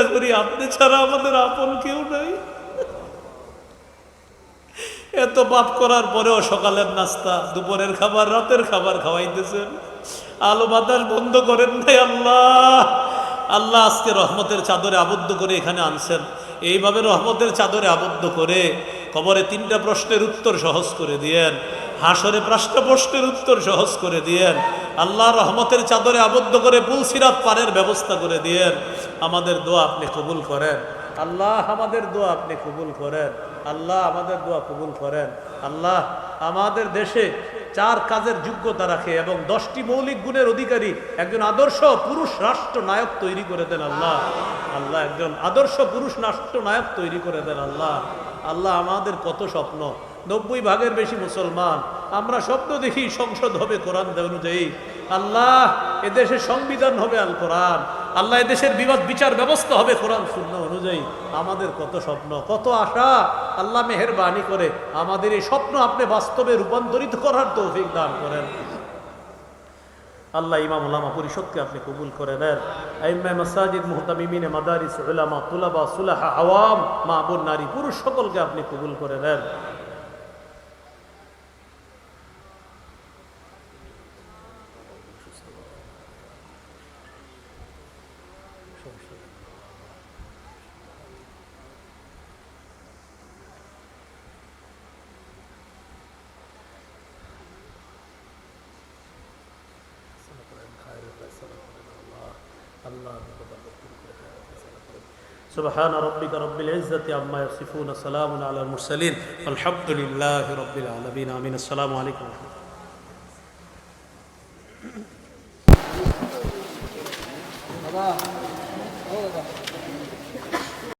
চিন্তা করি, আপনি ছাড়া আমাদের আপন কেউ নাই। এত পাপ করার পরেও সকালের নাস্তা, দুপুরের খাবার, রাতের খাবার খাওয়াইতেছেন। আলো বাতাস বন্ধ করেন নাই আল্লাহ। আল্লাহ আজকে রহমতের চাদরে আবদ্ধ করে এখানে আনছেন। এইভাবে রহমতের চাদরে আবদ্ধ করে কবরে তিনটা প্রশ্নের উত্তর সহজ করে দিয়েন। হাসরে প্রশ্ন প্রশ্নের উত্তর সহজ করে দিয়েন। আল্লাহ রহমতের চাদরে আবদ্ধ করে পুলসিরাত পারের ব্যবস্থা করে দিয়েন। আমাদের দোয়া আপনি কবুল করেন। আল্লাহ আমাদের দোয়া আপনি কবুল করেন। আল্লাহ আমাদের দোয়া কবুল করেন। আল্লাহ আমাদের দেশে চার কাজের যোগ্যতা রাখে এবং দশটি মৌলিক গুণের অধিকারী একজন আদর্শ পুরুষ রাষ্ট্র নায়ক তৈরি করে দেন আল্লাহ। আল্লাহ একজন আদর্শ পুরুষ রাষ্ট্র নায়ক তৈরি করে দেন আল্লাহ। আল্লাহ আমাদের কত স্বপ্ন। নব্বই ভাগের বেশি মুসলমান। আমরা স্বপ্ন দেখি সংসদ হবে কোরআন অনুযায়ী। আল্লাহ, এদেশে সংবিধান হবে আল কোরআন আল্লাহ, এদেশের বিবাদ বিচার ব্যবস্থা হবে কোরআন শূন্য অনুযায়ী। আমাদের কত স্বপ্ন, কত আশা। আল্লাহ মেহরবানি করে আমাদের এই স্বপ্ন আপনি বাস্তবে রূপান্তরিত করার তৌফিক দান করেন। আল্লাহ ইমাম উলামা পরিষদকে আপনি কবুল করে নেন। আইম্মা মাসাজিদ মুহতামিমিনে, মাদারিস উলামা, তুলাবা, সুলাহা, আওয়াম, মা নারী, পুরুষ সকলকে আপনি কবুল করে নেন। سبحان ربك رب العزة عما يصفون سلام على المرسلين الحمد لله رب العالمين آمين. السلام عليكم ورحمة الله.